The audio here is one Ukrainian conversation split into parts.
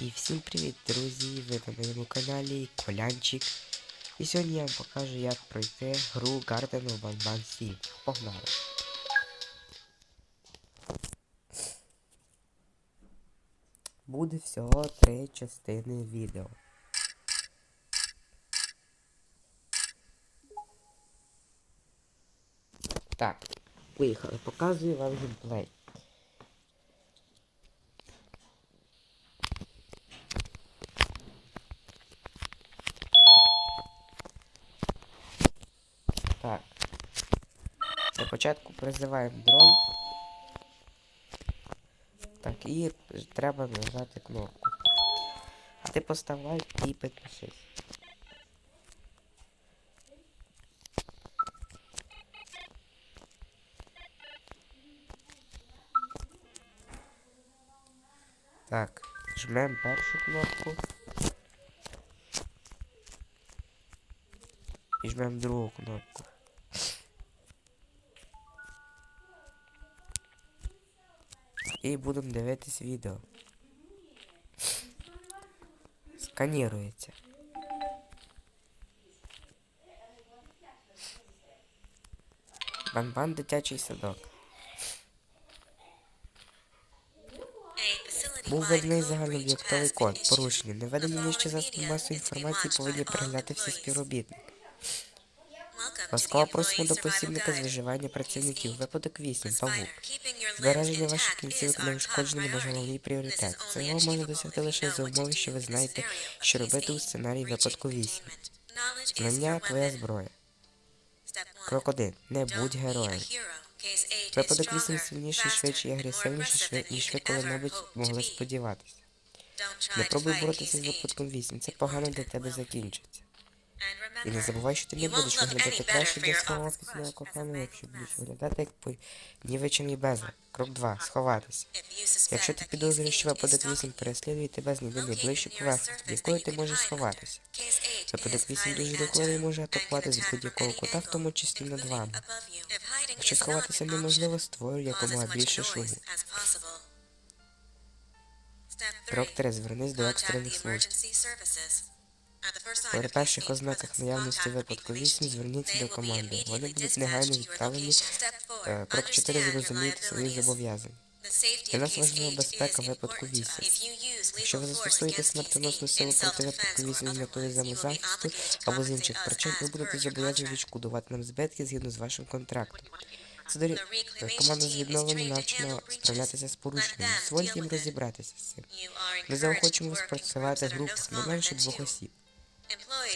І всім привіт, друзі! Ви на моєму каналі Колянчик. І сьогодні я вам покажу, як пройти гру Garden of Sea. Погнали! Буде всього три частини відео. Так, поїхали. Показую вам геймплей. Так. Для початку призиваємо дрон. Так, і треба нажати кнопку. А ти поставай і підпишись. Так, жмемо першу кнопку. І жмемо другу кнопку. І будемо дивитись відео. Сканірується. Банбан дитячий садок. Був введений загальнооб'єктовий код. Порушення. Не введені нижче засоби масової інформації повинні переглядати всі співробітники. Ласкаво просимо до посібника з виживання працівників. Випадок 8. Павук. Збереження ваших кінцівок неушкодженими наш головний пріоритет. Цього можна досягти лише за умови, що ви знаєте, що робити у сценарії випадку 8. Знання твоя зброя. Крок 1. Не будь героєм. Випадок 8 сильніший, швидший і агресивніший, ніж ви коли-небудь могли сподіватися. Не пробуй боротися з випадком 8, це погано для тебе закінчиться. І не забувай, що не будеш виглядати краще для свого офісного коханого, якщо будеш виглядати як понівечений безлад. Крок 2. Сховатися. Якщо ти підозрюєш, що випадок 8 переслідує тебе знайди найближчу поверхню, під якою ти можеш сховатися. Випадок 8 дуже і може атакувати з будь-якого кута, в тому числі над вами. Якщо сховатися неможливо, створюй якомога більше шуму. Крок 3. Звернись до екстрених служб. При перших ознаках наявності випадку 8 зверніться до команди. Вони будуть негайно відправлені. Е, Крок 4. Зрозумійте свої зобов'язання. Для нас важлива безпека випадку 8. Якщо ви застосуєте смертоносну силу проти випадку 8 з метою самозахисту або з інших причин, ви будете зобов'язані відшкодувати нам збитки згідно з вашим контрактом. Це дорі... е, команда з відновлення навчена справлятися з порушеннями. Дозвольте їм розібратися з цим. Ми заохочуємо вас працювати в групах не менше двох осіб.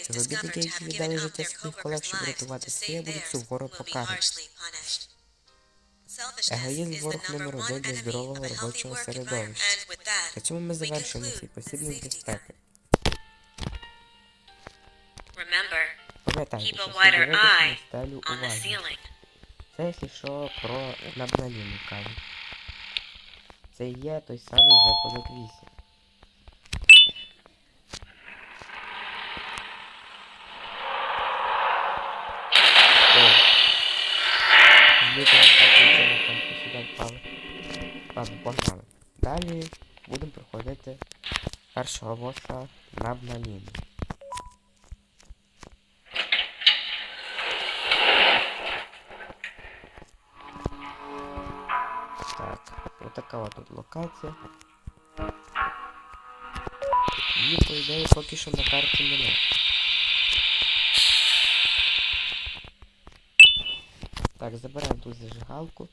Співробітники, які віддали життя своїх колег, щоб врятувати своє, будуть суворо покарані. Егоїзм ворог номер один для здорового робочого середовища. На цьому ми завершуємо цей посібник безпеки. Пам'ятайте, Keep що a wider дивитися на eye стелю ceiling. Це якщо що про набналіну кажуть. Це є той самий випадок 8. О! Злітаємо так нічого там сюди впали. Ладно, погнали. Далі будемо проходити першого боса набналіну. Так, отака от тут локація. Її, по ідеї, поки що на карті немає. Так, забираємо тут зажигалку.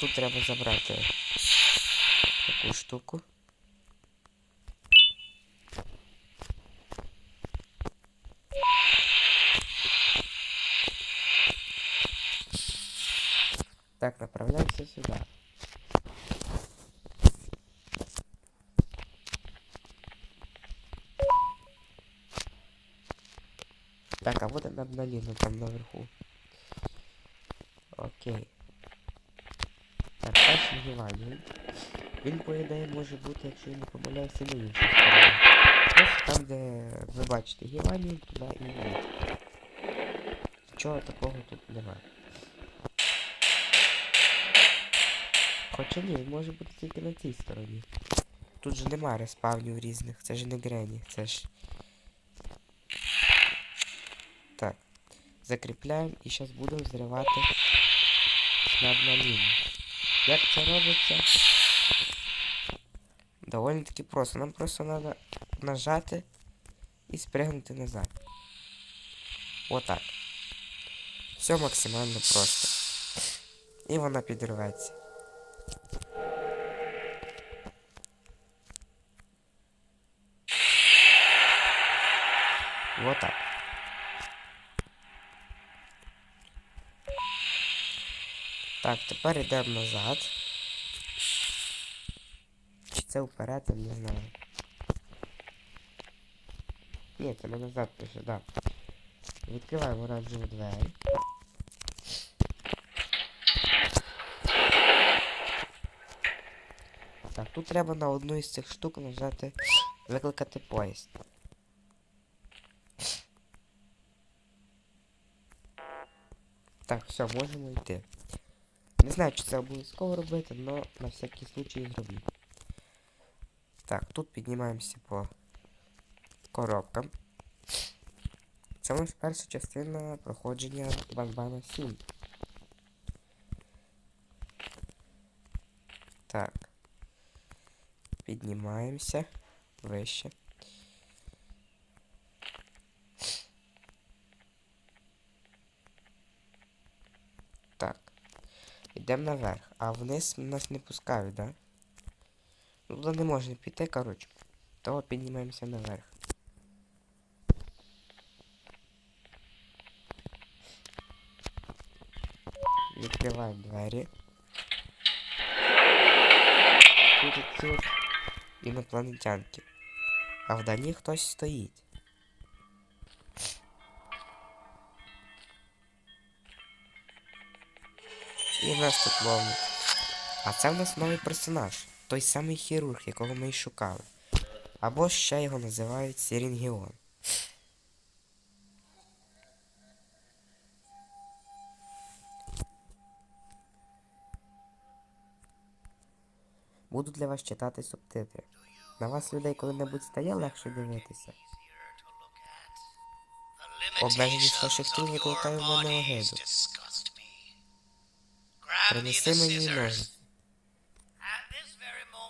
Тут треба забрати таку штуку. Так, направляемся сюда. Так, а вот она обналина там наверху. Окей. Так, перший Гіванін. Він, по ідеї, може бути, якщо я не помиляюся, на іншій стороні. Ось там, де ви бачите Гіванін, туди і йдіть. Нічого такого тут немає. Хоча ні, він може бути тільки на цій стороні. Тут же немає респавнів різних, це ж не Грені, це ж. Так. Закріпляємо і зараз будемо зривати над на лінію. Як це робиться? Доволі таки просто. Нам просто треба нажати і спрягнути назад. Отак. Все максимально просто. І вона підірветься. Так, тепер йдемо назад. Чи це вперед, не знаю. Ні, це не назад пише, да. Відкриваємо оранжеву двері. Так, тут треба на одну із цих штук нажати викликати поїзд. Так, все, можемо йти. Не знаю, чи це обов'язково робити, але на всякий случай зроблю. Так, тут піднімаємося по коробкам. Це у нас перша частина проходження Банбана 7. Так. Піднімаємося вище. Йдемо наверх. А вниз нас не пускають, да? Ну, туди не можна піти, коротше. Того піднімаємося наверх. Відкриваємо двері. Тут ці от інопланетянки. А вдалі хтось стоїть. І нас тут ловлять. А це в нас новий персонаж. Той самий хірург, якого ми й шукали. Або ще його називають Сірінгіон. Буду для вас читати субтитри. На вас людей коли-небудь стає легше дивитися. Обмеженість ваших тіл викликає в мене огиду. Принеси мені ножиці.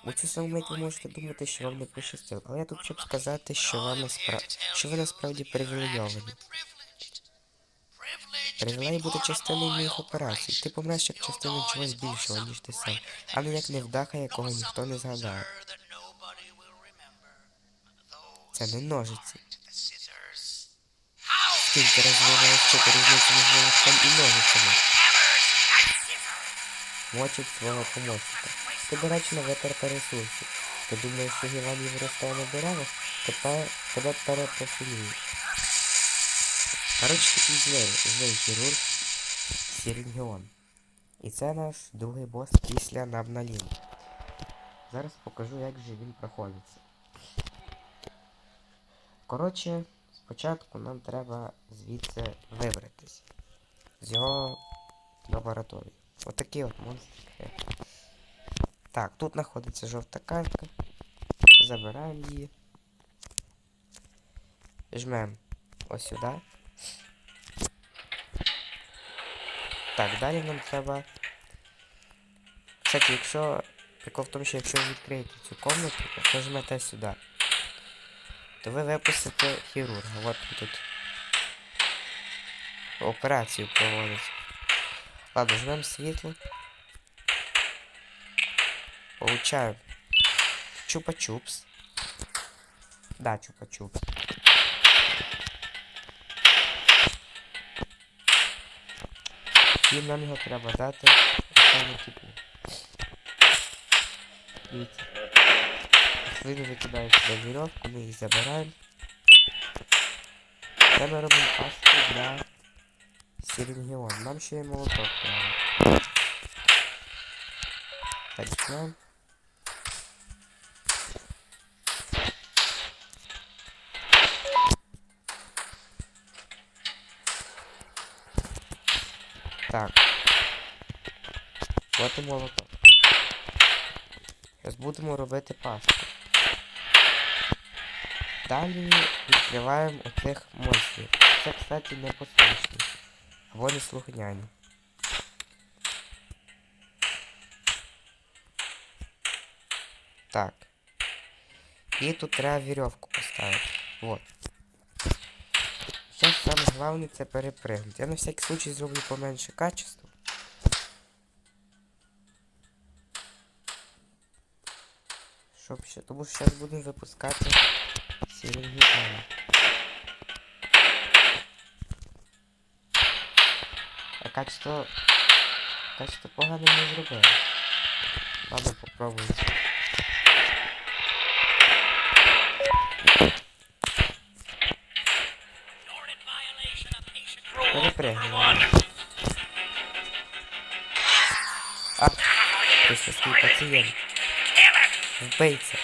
У цю саму мить ви можете думати, що вам не пощастило, але я тут щоб сказати, що вам наспра... що ви насправді привілейовані. Привілей бути частиною моїх операцій. Ти помреш як частиною чогось більшого, ніж ти сам, а не як невдаха, якого ніхто не згадає. Це не ножиці. Скільки разів ви навчити різницю між молотком і ножицями? Мочить свого помощника. Ти, не витерпа ресурсів. Ти думаєш, що Гівані виростає на деревах? Тепер тебе перепрофілюють. Коротше, такий злий, злий хірург Сірінгіон. І це наш другий бос після Набналін. Зараз покажу, як же він проходиться. Коротше, спочатку нам треба звідси вибратись. З його лабораторії. Отакий от монстр. Так, тут знаходиться жовта картка. Забираємо її. Жмемо ось сюди. Так, далі нам треба. Кстати, якщо... Прикол в тому, що якщо ви відкриєте цю комнату, то жмете сюди, то ви випустите хірурга. От тут операцію проводить. Ладно, жмем світло. Получаем чупа-чупс. Да, чупа-чупс. І нам його треба дати саме типу. Дивіться. Слини викидають сюди вірьовку, ми їх забираємо. Це ми пасту для Сірінгіон. Нам ще є молоток треба. Так, візьмемо. Так. Вот і молоток. Зараз будемо робити пасту. Далі відкриваємо оцих монстрів. Це, кстати, не послушні. Не слухняні. Так. І тут треба вірьовку поставити. Вот. Зараз саме головне це перепригнути. Я на всякий случай зроблю поменше качество. Щоб ще. Тому що зараз будемо випускати сірінгітани. А качество. Качество погано не зробили. Ладно, попробуємо. Перепригнемо. А, пристрій пацієнт. Вбийця.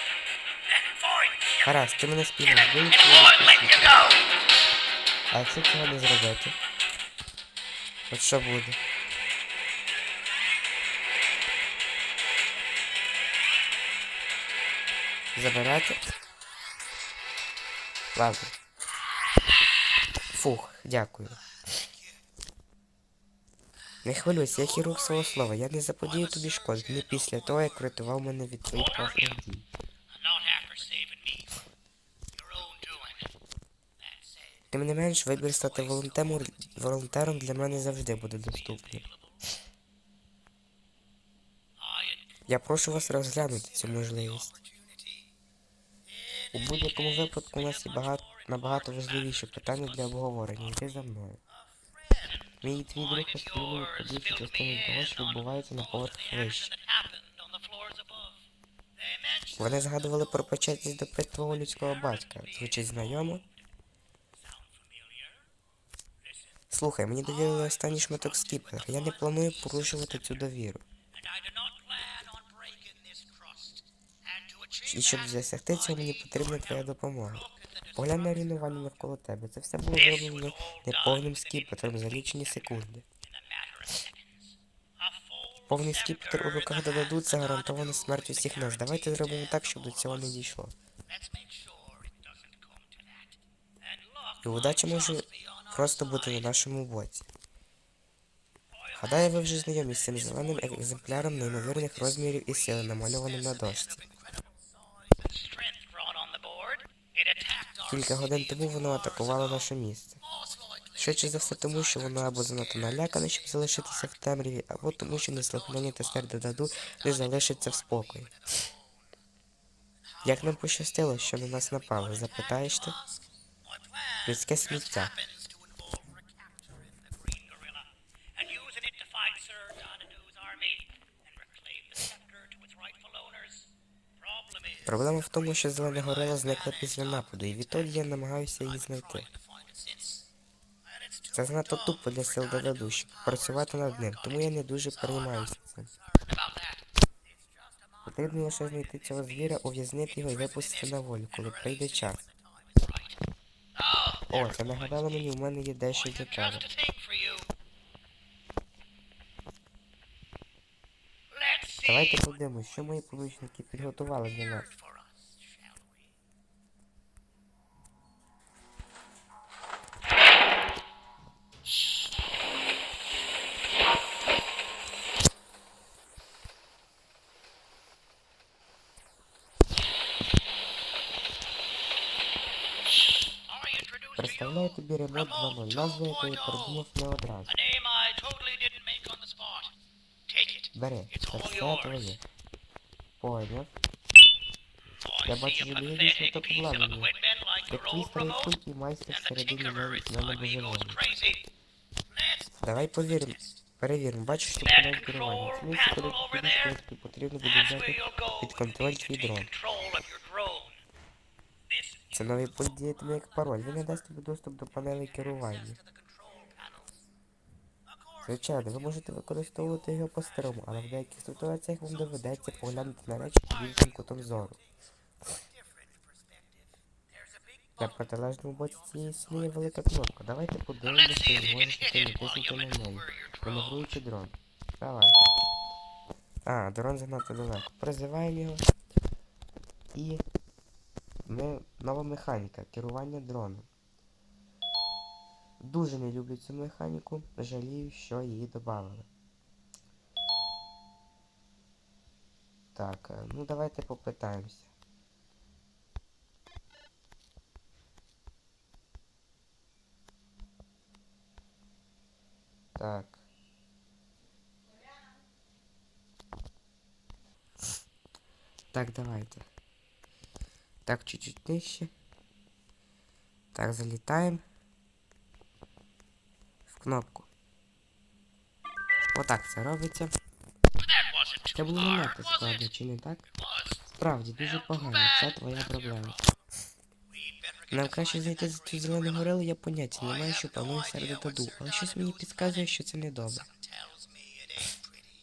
Гаразд, ти мене спіймав. Вбийця. А якщо цього не зробити? От що буде? Забирати? Ладно. Фух, дякую. Не хвилюйся, я хірург свого слова. Я не заподію тобі шкоди, не після того, як врятував мене від твоїх власних Тим не менш, вибір стати волонтером, волонтером для мене завжди буде доступний. Я прошу вас розглянути цю можливість. У будь-якому випадку у нас є багато, набагато важливіші питання для обговорення. Йди за мною. Мій твій друг розповіли більшу частину того, що відбувається на поверхах вище. Вони згадували про почетність до твого людського батька. Звучить знайомо? Слухай, мені довірили останній шматок скіпера. Я не планую порушувати цю довіру. І щоб досягти цього, мені потрібна твоя допомога. Поглянь на руйнування навколо тебе. Це все було зроблено неповним скіпетром за лічені секунди. Повний скіпетр у руках Дададу це гарантована смерть усіх нас. Давайте зробимо так, щоб до цього не дійшло. І удача може просто бути на нашому боці. Гадаю, ви вже знайомі з цим зеленим екземпляром неймовірних розмірів і сили, намальованим на дошці. Кілька годин тому воно атакувало наше місце. Швидше за все тому, що воно або занадто налякане, щоб залишитися в темряві, або тому, що неслухняні та серце даду не залишиться в спокої. Як нам пощастило, що на нас напали, запитаєш ти? Людське сміття. Проблема в тому, що зелена горила зникла після нападу, і відтоді я намагаюся її знайти. Це занадто тупо для сил Дададу, щоб працювати над ним, тому я не дуже переймаюся цим. Потрібно лише знайти цього звіра, ув'язнити його і випустити на волю, коли прийде час. О, це нагадало мені, у мене є дещо для тебе. Давайте подивимось, що мої помічники підготували для нас. Представляю тобі ремонт 2.0, назву якої придумав не одразу. Бери, all все твоє. Поняв. Я бачу, a забігли дійсно так like Як твій старий культ майстер всередині навіть crazy. Let's Давай повіримо. Перевіримо, бачу, що панель керування. Це місце, коли тобі потрібно буде взяти під контроль твій дрон. Це новий пульт діятиме як пароль. Він надасть тобі доступ до панелей керування. Звичайно, ви можете використовувати його по-старому, але в деяких ситуаціях вам доведеться поглянути на речі під іншим кутом зору. На протилежному боці цієї стіни велика кнопка. Давайте подивимося, it while натиснути на неї, маневруючи дрон. Давай. А, дрон занадто далеко. Призиваємо його. І ми нова механіка, керування дроном. Дуже не люблю цю механіку, жалію, що її додали. Так, е, ну давайте попитаємося. Так. Так, давайте. Так, чуть-чуть нижче. Так, залітаємо. Кнопку. Отак це робиться. Це було не надто складно, чи не так? Справді, дуже погано, це твоя проблема. Нам краще знайти за цю зелену горилу, я поняття не маю, що планую серед даду, але щось мені підказує, що це не добре. Something tells me it ain't pretty.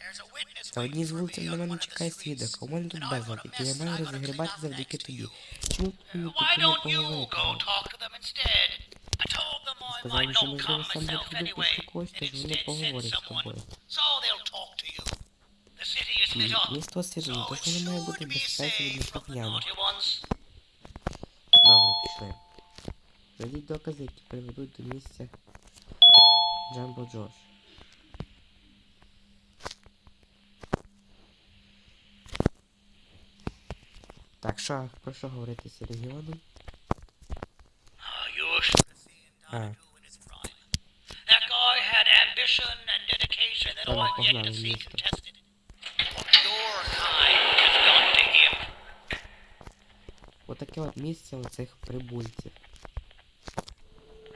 There's a witness За одній з вулиць на мене чекає свідок, а у мене тут безлад, який я маю розгрібати завдяки тобі. Чому мені Why не don't поговорити? Сказали, що можливо сам anyway, після когось, тож вони поговорять з тобою. Місто освітлено, тож воно має бути безпеці від неслухняних. Добре, пішли. Знайдіть докази, які приведуть до місця Джамбо Джош. Так, що, про що говорити з регіоном? Oh, А, has done to him. Отаке от місце оцих прибульців.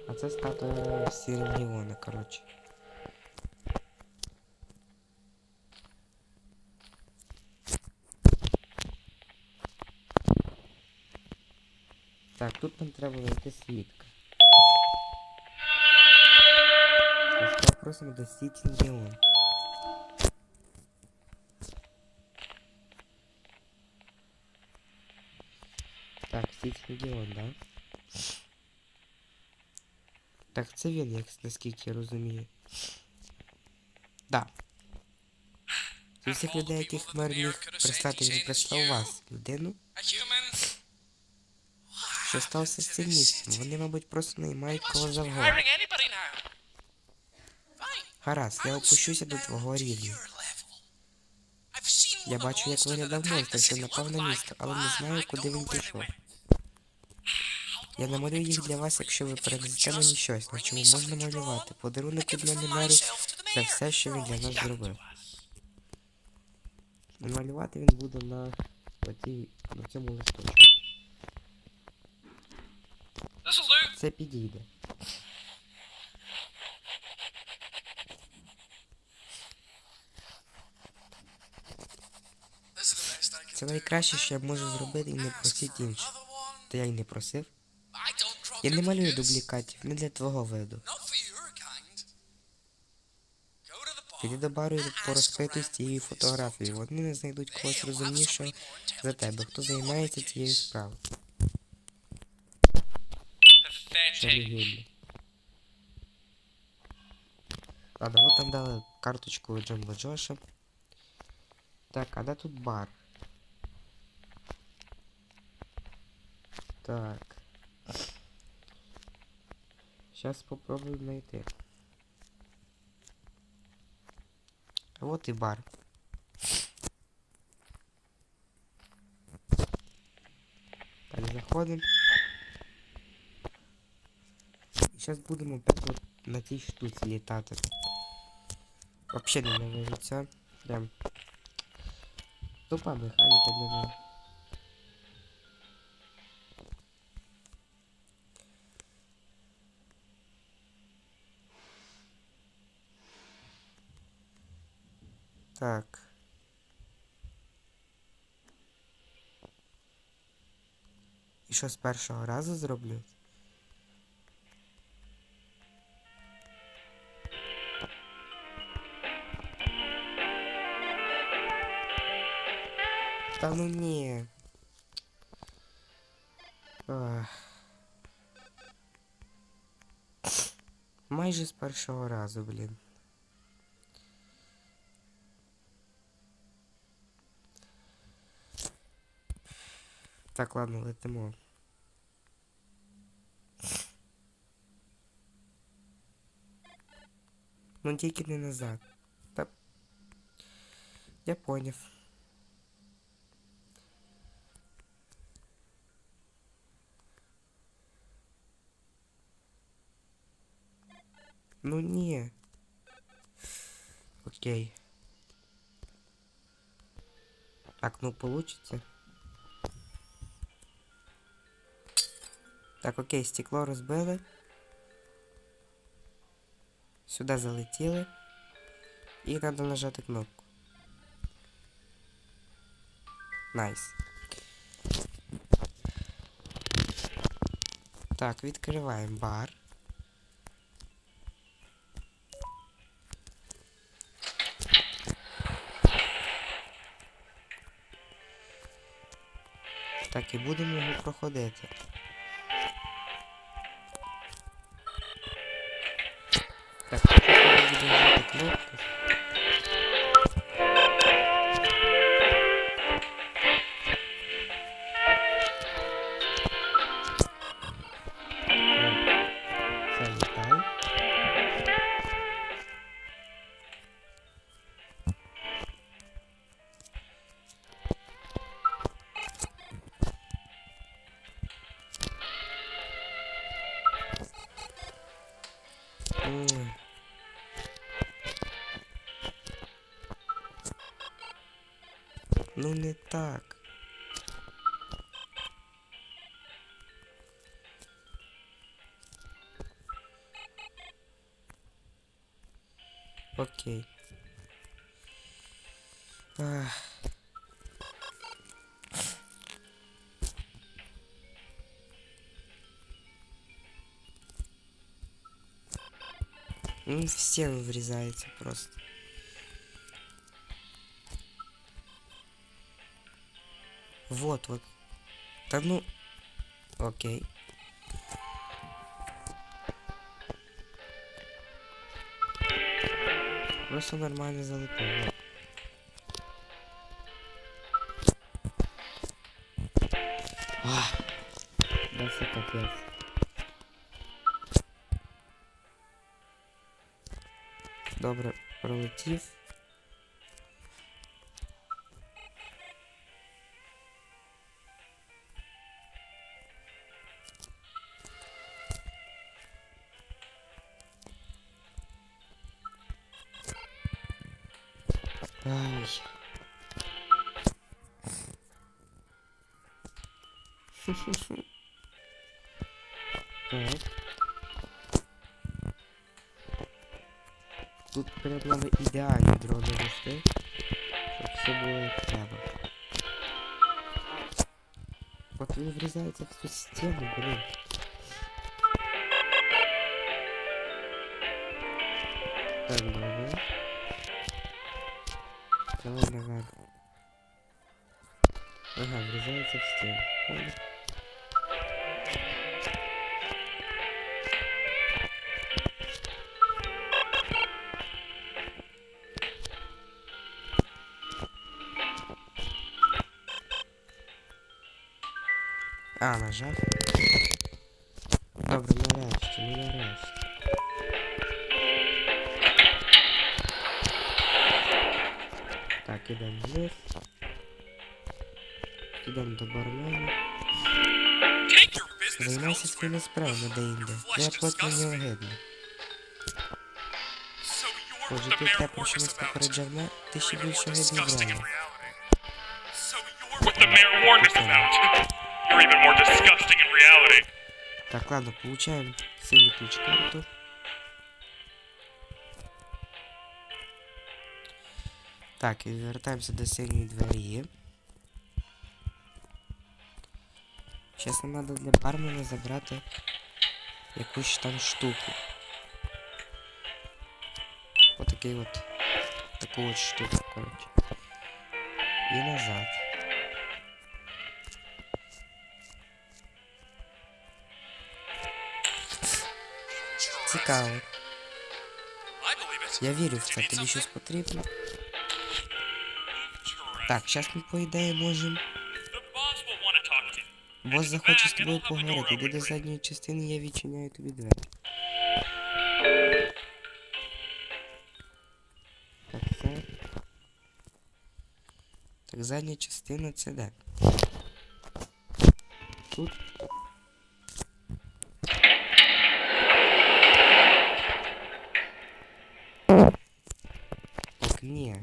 А це статуя Сіргіона, коротше. Так, тут нам треба знайти свідка. Ласкаво просимо до Сітінгіон. Так, Сітінгіон, да? Так, це він, як наскільки я розумію. Да. З усіх людей, яких мер міг прислати, він прислав вас, людину, що сталося з цим містом. Вони, мабуть, просто наймають кого завгодно. Гаразд, я опущуся до твого рівня. Я бачу, як виглядав монстр, що напав на місто, але не знаю, куди він пішов. Я намалюю їх для вас, якщо ви передасте мені щось, на чому можна малювати. Подарунок від мене меру за все, що він для нас зробив. Малювати він буде на, оцій, на цьому листочку. Це підійде. Це найкраще, що я можу зробити і не просіть інших. Та я й не просив. Я не малюю дублікатів, не для твого виду. Піди до бару і порозпитуй з цією фотографією. Вони не знайдуть когось розумнішого за тебе, хто займається цією справою. Ладно, вот там дали карточку Джамбо Джоша. Так, а де тут бар? Так. Сейчас попробую найти. Вот и бар. Так, заходим. Сейчас будемо опять вот на цій штуці літати. Вообще не навижиться. Прям. Тупа механіка для мене. Так. І що з першого разу зроблю? Та ну ні. Ах. Майже з першого разу, блін. Так, ладно, летимо. Ну тільки не назад. Та... Я поняв. Ну ні. Окей. Так, ну получится. Так, окей, стекло розбили. Сюди залетіли. І треба нажати кнопку. Найс. Так, відкриваємо бар. Так, і будемо його проходити. Ой. Ну не так. Окей. Ах. Ну, в стену врезается просто. Вот, вот. Да ну... Окей. Просто нормально. Ах, Да все капец. Добре, пролетів. Так, добре. Давай назад. Ага, врізається в стіну. А, нажав. Займайся своїми справами, де інде. Я плотно не огидно. Ти mayor те, warned про що us нас about. попереджав не, ти ще You're even більше more огидно disgusting in брали. reality. So you're what the mayor warned us Зараз нам треба для бармена забрати якусь там штуку. Отакий от. Таку от штуку, коротше. І назад. Цікаво. I believe it. Я вірю в це, тобі щось потрібно. Так, зараз ми по ідеї можемо. Бос захоче з тобою поговорити. Йди до задньої частини, я відчиняю тобі двері. Так, це. Так, задня частина це де? Тут. Так, ні.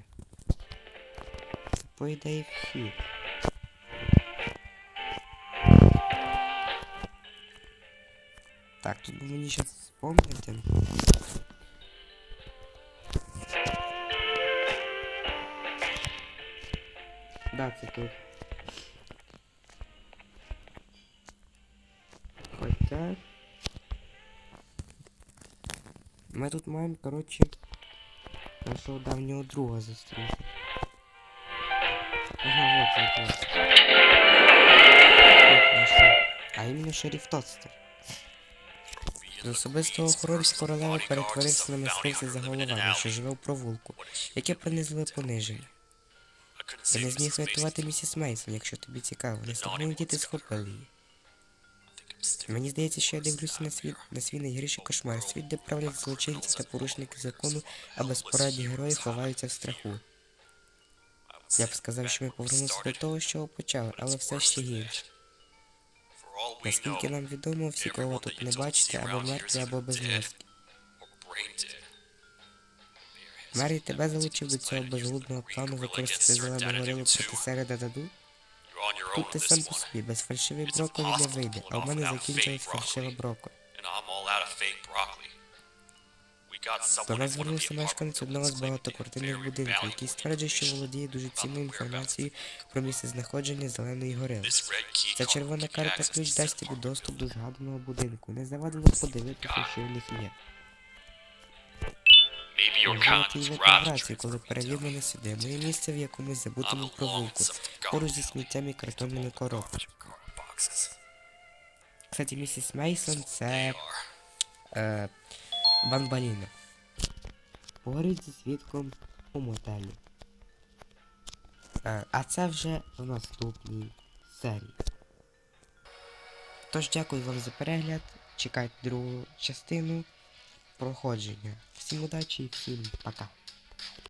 Це по ідеї вхід. Так, тут бы мені сейчас вспомнити. Да, це тут. Хоча... Ми тут маємо, коротше, нашого давнього друга зустріти. Ага, вот це вот. Тут знайшов. А іменно шеріф Тостер. З особистого охоронця королеви перетворився на мисливця за головами, що живе у провулку, яке принизливе пониження. Я не зміг врятувати місіс Мейсон, якщо тобі цікаво. Наступні діти схопили її. Мені здається, що я дивлюся на світ на свій найгірший кошмар, світ, де правлять злочинці та порушники закону, а безпорадні герої ховаються в страху. Я б сказав, що ми повернулися до того, чого почали, але все ще гірше. Наскільки нам відомо, всі, кого тут не бачите, або мертві, або безмозкі. Мері тебе залучив до цього безглудного плану використати зелену горилу проти середа даду? Тут ти сам по собі, без фальшивої броколі не вийде, а в мене закінчилась фальшива броколі. До нас звернувся мешканець одного з багатоквартирних будинків, який стверджує, що володіє дуже цінною інформацією про місце знаходження зеленої горили. Ця червона карта ключ дасть тобі доступ до згаданого будинку. Не завадило подивитися, що в них є. Можливо, ти йде коли сюди. Моє місце в якомусь забутому провулку, поруч зі сміттям і картонними коробками. Кстати, місіс Мейсон це е, Банбаліна. Поговоріть зі свідком у мотелі. Е, а це вже в наступній серії. Тож дякую вам за перегляд. Чекайте другу частину проходження. Всім удачі і всім пока.